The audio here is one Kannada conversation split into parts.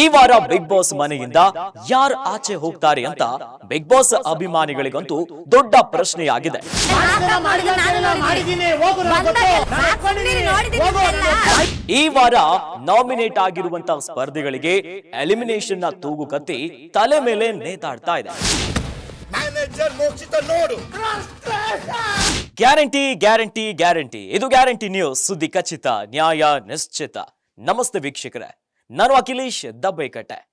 ಈ ವಾರ ಬಿಗ್ ಬಾಸ್ ಮನೆಯಿಂದ ಯಾರು ಆಚೆ ಹೋಗ್ತಾರೆ ಅಂತ ಬಿಗ್ ಬಾಸ್ ಅಭಿಮಾನಿಗಳಿಗಂತೂ ದೊಡ್ಡ ಪ್ರಶ್ನೆಯಾಗಿದೆ. ಈ ವಾರ ನಾಮಿನೇಟ್ ಆಗಿರುವಂತ ಸ್ಪರ್ಧಿಗಳಿಗೆ ಎಲಿಮಿನೇಷನ್ನ ತೂಗು ಕತ್ತಿ ತಲೆ ಮೇಲೆ ನೇತಾಡ್ತಾ ಇದೆ. ಮ್ಯಾನೇಜರ್ ಮೋಕ್ಷಿತ ನೋಡು. Guarantee guarantee guarantee. ಇದು ಗ್ಯಾರಂಟಿ ನ್ಯೂಸ್. ಸುದ್ದಿ ಖಚಿತ, ನ್ಯಾಯ ನಿಶ್ಚಿತ. ನಮಸ್ತೆ ವೀಕ್ಷಕರೇ. ನಾನು ಅಖಿಲೇಶ್ ದಬ್ಬೈಕಟ್ಟೆ.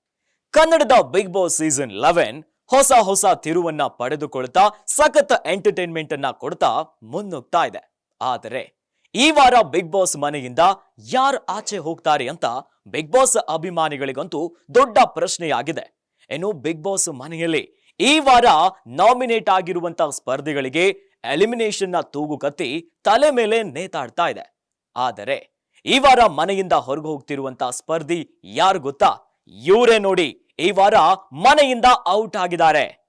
ಕನ್ನಡದ ಬಿಗ್ ಬಾಸ್ ಸೀಸನ್ ಲೆವೆನ್ ಹೊಸ ಹೊಸ ತಿರುವನ್ನ ಪಡೆದುಕೊಳ್ತಾ ಸಖತ್ ಎಂಟರ್ಟೈನ್ಮೆಂಟ್ ಅನ್ನ ಕೊಡ್ತಾ ಮುನ್ನುಗ್ತಾ ಇದೆ. ಆದರೆ, ಈ ವಾರ ಬಿಗ್ ಬಾಸ್ ಮನೆಯಿಂದ ಯಾರು ಆಚೆ ಹೋಗ್ತಾರೆ ಅಂತ ಬಿಗ್ ಬಾಸ್ ಅಭಿಮಾನಿಗಳಿಗಂತೂ ದೊಡ್ಡ ಪ್ರಶ್ನೆಯಾಗಿದೆ. ಏನು ಬಿಗ್ ಬಾಸ್ ಮನೆಯಲ್ಲಿ ಈ ವಾರ ನಾಮಿನೇಟ್ ಆಗಿರುವಂತಹ ಸ್ಪರ್ಧಿಗಳಿಗೆ ಎಲಿಮಿನೇಷನ್ನ ತೂಗು ಕತ್ತಿ ತಲೆ ಮೇಲೆ ನೇತಾಡ್ತಾ ಇದೆ. ಆದರೆ ಈ ವಾರ ಮನೆಯಿಂದ ಹೊರಗೆ ಹೋಗ್ತಿರುವಂತ ಸ್ಪರ್ಧಿ ಯಾರು ಗೊತ್ತಾ? ಇವರೇ ನೋಡಿ ಈ ವಾರ ಮನೆಯಿಂದ ಔಟ್ ಆಗಿದ್ದಾರೆ.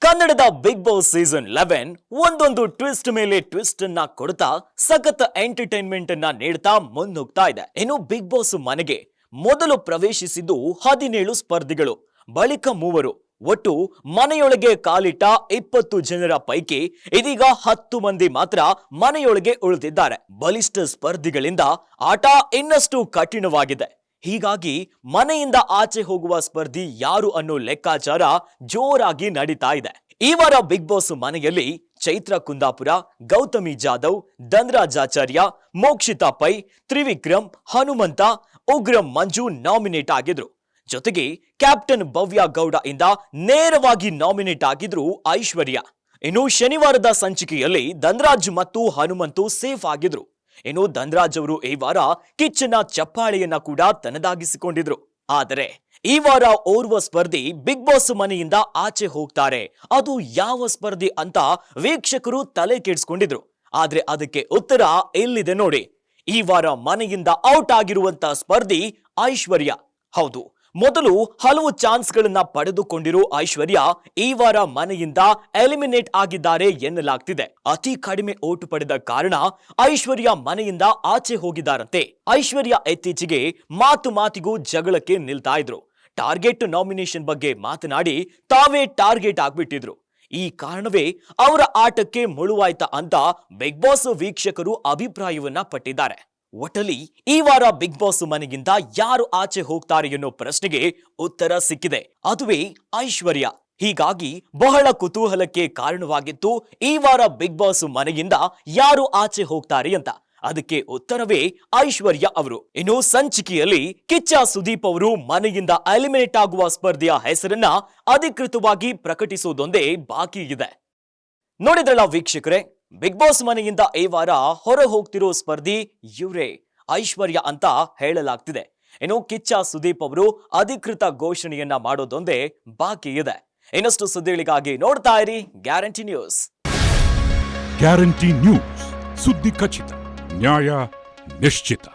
ಕನ್ನಡದ ಬಿಗ್ ಬಾಸ್ ಸೀಸನ್ ಲೆವೆನ್ ಒಂದೊಂದು ಟ್ವಿಸ್ಟ್ ಮೇಲೆ ಟ್ವಿಸ್ಟ್ ಅನ್ನ ಕೊಡ್ತಾ ಸಖತ್ ಎಂಟರ್ಟೈನ್ಮೆಂಟ್ ಅನ್ನ ನೀಡ್ತಾ ಮುನ್ನುಗ್ತಾ ಇದೆ. ಇನ್ನು ಬಿಗ್ ಬಾಸ್ ಮನೆಗೆ ಮೊದಲು ಪ್ರವೇಶಿಸಿದ್ದು ಹದಿನೇಳು ಸ್ಪರ್ಧಿಗಳು, ಬಳಿಕ ಮೂವರು. ಒಟ್ಟು ಮನೆಯೊಳಗೆ ಕಾಲಿಟ್ಟ ಇಪ್ಪತ್ತು ಜನರ ಪೈಕಿ ಇದೀಗ ಹತ್ತು ಮಂದಿ ಮಾತ್ರ ಮನೆಯೊಳಗೆ ಉಳಿದಿದ್ದಾರೆ. ಬಲಿಷ್ಠ ಸ್ಪರ್ಧಿಗಳಿಂದ ಆಟ ಇನ್ನಷ್ಟು ಕಠಿಣವಾಗಿದೆ. ಹೀಗಾಗಿ ಮನೆಯಿಂದ ಆಚೆ ಹೋಗುವ ಸ್ಪರ್ಧಿ ಯಾರು ಅನ್ನೋ ಲೆಕ್ಕಾಚಾರ ಜೋರಾಗಿ ನಡೀತಾ ಇದೆ. ಈ ವಾರ ಬಿಗ್ ಬಾಸ್ ಮನೆಯಲ್ಲಿ ಚೈತ್ರ ಕುಂದಾಪುರ, ಗೌತಮಿ ಜಾಧವ್ ಧನ್ರಾಜಾಚಾರ್ಯ ಮೋಕ್ಷಿತಾ ಪೈ ತ್ರಿವಿಕ್ರಮ್, ಹನುಮಂತ, ಉಗ್ರಂ, ಮಂಜು ನಾಮಿನೇಟ್ ಆಗಿದ್ರು. ಜೊತೆಗೆ ಕ್ಯಾಪ್ಟನ್ ಭವ್ಯ ಗೌಡ ಇಂದ ನೇರವಾಗಿ ನಾಮಿನೇಟ್ ಆಗಿದ್ರು ಐಶ್ವರ್ಯ. ಇನ್ನು ಶನಿವಾರದ ಸಂಚಿಕೆಯಲ್ಲಿ ಧನ್ರಾಜ್ ಮತ್ತು ಹನುಮಂತು ಸೇಫ್ ಆಗಿದ್ರು. ಇನ್ನು ಧನ್ರಾಜ್ ಅವರು ಈ ವಾರ ಕಿಚ್ಚನ ಚಪ್ಪಾಳೆಯನ್ನ ಕೂಡ ತನ್ನದಾಗಿಸಿಕೊಂಡಿದ್ರು ಆದರೆ ಈ ವಾರ ಓರ್ವ ಸ್ಪರ್ಧಿ ಬಿಗ್ ಬಾಸ್ ಮನೆಯಿಂದ ಆಚೆ ಹೋಗ್ತಾರೆ. ಅದು ಯಾವ ಸ್ಪರ್ಧಿ ಅಂತ ವೀಕ್ಷಕರು ತಲೆ ಕೆಡಿಸ್ಕೊಂಡಿದ್ರು. ಆದ್ರೆ ಅದಕ್ಕೆ ಉತ್ತರ ಎಲ್ಲಿದೆ ನೋಡಿ. ಈ ವಾರ ಮನೆಯಿಂದ ಔಟ್ ಆಗಿರುವಂತ ಸ್ಪರ್ಧಿ ಐಶ್ವರ್ಯ. ಹೌದು ಮೊದಲು ಹಲವು ಚಾನ್ಸ್ಗಳನ್ನ ಪಡೆದುಕೊಂಡಿರೋ ಐಶ್ವರ್ಯ ಈ ವಾರ ಮನೆಯಿಂದ ಎಲಿಮಿನೇಟ್ ಆಗಿದ್ದಾರೆ ಎನ್ನಲಾಗ್ತಿದೆ. ಅತಿ ಕಡಿಮೆ ಓಟು ಪಡೆದ ಕಾರಣ ಐಶ್ವರ್ಯ ಮನೆಯಿಂದ ಆಚೆ ಹೋಗಿದ್ದಾರಂತೆ. ಐಶ್ವರ್ಯ ಇತ್ತೀಚೆಗೆ ಮಾತು ಮಾತಿಗೂ ಜಗಳಕ್ಕೆ ನಿಲ್ತಾ ಇದ್ರು. ಟಾರ್ಗೆಟ್ ನಾಮಿನೇಷನ್ ಬಗ್ಗೆ ಮಾತನಾಡಿ ತಾವೇ ಟಾರ್ಗೆಟ್ ಆಗ್ಬಿಟ್ಟಿದ್ರು. ಈ ಕಾರಣವೇ ಅವರ ಆಟಕ್ಕೆ ಮುಳುವಾಯ್ತಾ ಅಂತ ಬಿಗ್ ಬಾಸ್ ವೀಕ್ಷಕರು ಅಭಿಪ್ರಾಯವನ್ನ ಪಟ್ಟಿದ್ದಾರೆ. ಒಟ್ಟಲಿ ಈ ವಾರ ಬಿಗ್ ಬಾಸ್ ಮನೆಗಿಂತ ಯಾರು ಆಚೆ ಹೋಗ್ತಾರೆ ಎನ್ನೋ ಪ್ರಶ್ನೆಗೆ ಉತ್ತರ ಸಿಕ್ಕಿದೆ. ಅದುವೇ ಐಶ್ವರ್ಯ. ಹೀಗಾಗಿ ಬಹಳ ಕುತೂಹಲಕ್ಕೆ ಕಾರಣವಾಗಿತ್ತು ಈ ವಾರ ಬಿಗ್ ಬಾಸ್ ಮನೆಯಿಂದ ಯಾರು ಆಚೆ ಹೋಗ್ತಾರೆ ಅಂತ. ಅದಕ್ಕೆ ಉತ್ತರವೇ ಐಶ್ವರ್ಯ ಅವರು. ಇನ್ನು ಸಂಚಿಕೆಯಲ್ಲಿ ಕಿಚ್ಚ ಸುದೀಪ್ ಅವರು ಮನೆಯಿಂದ ಎಲಿಮಿನೇಟ್ ಆಗುವ ಸ್ಪರ್ಧೆಯ ಹೆಸರನ್ನ ಅಧಿಕೃತವಾಗಿ ಪ್ರಕಟಿಸುವುದೊಂದೇ ಬಾಕಿ ಇದೆ. ನೋಡಿದ್ರಲ್ಲ ವೀಕ್ಷಕರೇ ಬಿಗ್ ಬಾಸ್ ಮನೆಯಿಂದ ಈ ವಾರ ಹೊರ ಹೋಗ್ತಿರೋ ಸ್ಪರ್ಧಿ ಇವರೇ. ಐಶ್ವರ್ಯ ಅಂತ ಹೇಳಲಾಗ್ತಿದೆ. ಇನ್ನು ಕಿಚ್ಚ ಸುದೀಪ್ ಅವರು ಅಧಿಕೃತ ಘೋಷಣೆಯನ್ನ ಮಾಡೋದೊಂದೇ ಬಾಕಿ ಇದೆ. ಇನ್ನಷ್ಟು ಸುದ್ದಿಗಳಿಗಾಗಿ ನೋಡ್ತಾ ಇರಿ ಗ್ಯಾರಂಟಿ ನ್ಯೂಸ್. Guarantee news. ಸುದ್ದಿ ಖಚಿತ, ನ್ಯಾಯ ನಿಶ್ಚಿತ.